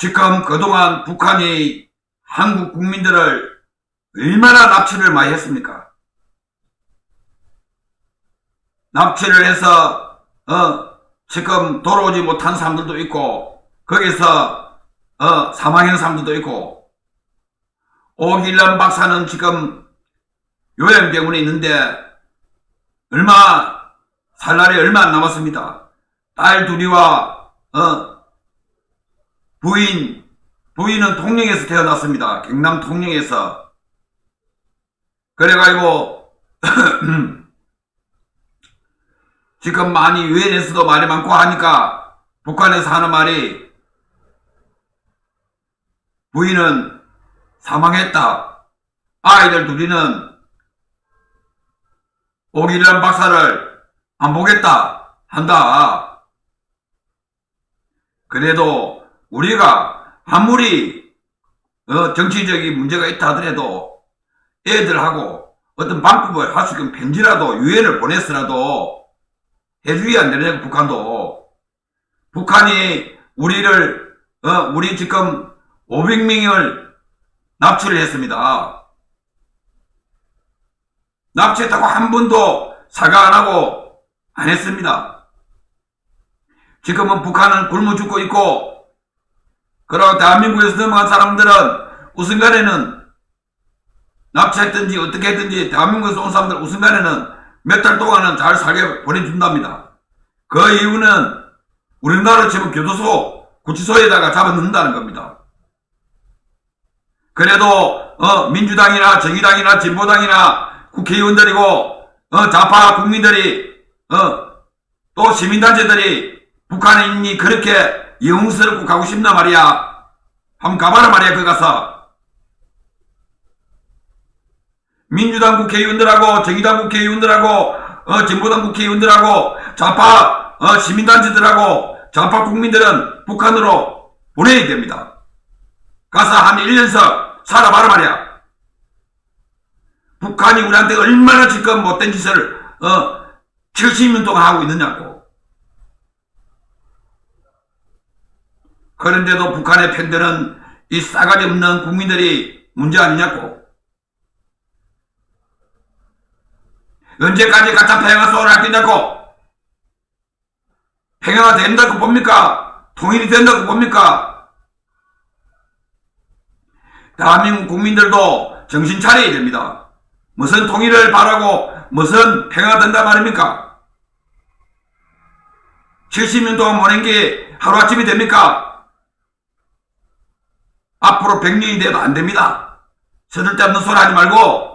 지금 그동안 북한이 한국 국민들을 얼마나 납치를 많이 했습니까? 납치를 해서 어 지금 돌아오지 못한 사람들도 있고 거기서 어 사망한 사람들도 있고 오길런 박사는 지금 요양병원에 있는데 얼마 살 날이 얼마 안 남았습니다. 딸 둘이와 어 부인 부인은 통영에서 태어났습니다. 경남 통영에서 그래가지고 지금 많이 유엔에서도 말이 많고 하니까 북한에서 하는 말이 부인은 사망했다. 아이들 둘이는 오기란 박사를 안 보겠다 한다. 그래도 우리가 아무리 어, 정치적인 문제가 있다 하더라도 애들하고 어떤 방법을 할 수 있는 편지라도 유엔을 보냈으라도 해주야 안 되냐 북한도 북한이 우리를 어, 우리 지금 500명을 납치를 했습니다. 납치했다고 한 번도 사과 안 하고 안 했습니다. 지금은 북한은 굶어 죽고 있고 그리고 대한민국에서 넘어간 사람들은 우선 간에는 납치했든지 어떻게 했든지 대한민국에서 온 사람들 우선 간에는 몇 달 동안은 잘 살게 보내준답니다. 그 이유는 우리나라 지금 교도소, 구치소에다가 잡아넣는다는 겁니다. 그래도 어, 민주당이나 정의당이나 진보당이나 국회의원들이고 어, 좌파 국민들이 어, 또 시민단체들이 북한인이 그렇게 영웅스럽고 가고 싶나 말이야. 한번 가봐라 말이야 그 가서. 민주당 국회의원들하고 정의당 국회의원들하고 어, 진보당 국회의원들하고 좌파 어, 시민단체들하고 좌파 국민들은 북한으로 보내야 됩니다. 가서 한 1년서 살아봐라 말이야. 북한이 우리한테 얼마나 지금 못된 짓을 어, 70년 동안 하고 있느냐고. 그런데도 북한의 편들은 이 싸가지 없는 국민들이 문제 아니냐고. 언제까지 가짜 할 거냐고. 평화가 된다고 봅니까? 통일이 된다고 봅니까? 대한민국 국민들도 정신 차려야 됩니다. 무슨 통일을 바라고 무슨 평화가 된다 말입니까? 70년 동안 보낸 게 하루아침이 됩니까? 앞으로 100년이 돼도 안 됩니다. 서들데없는 소리 하지 말고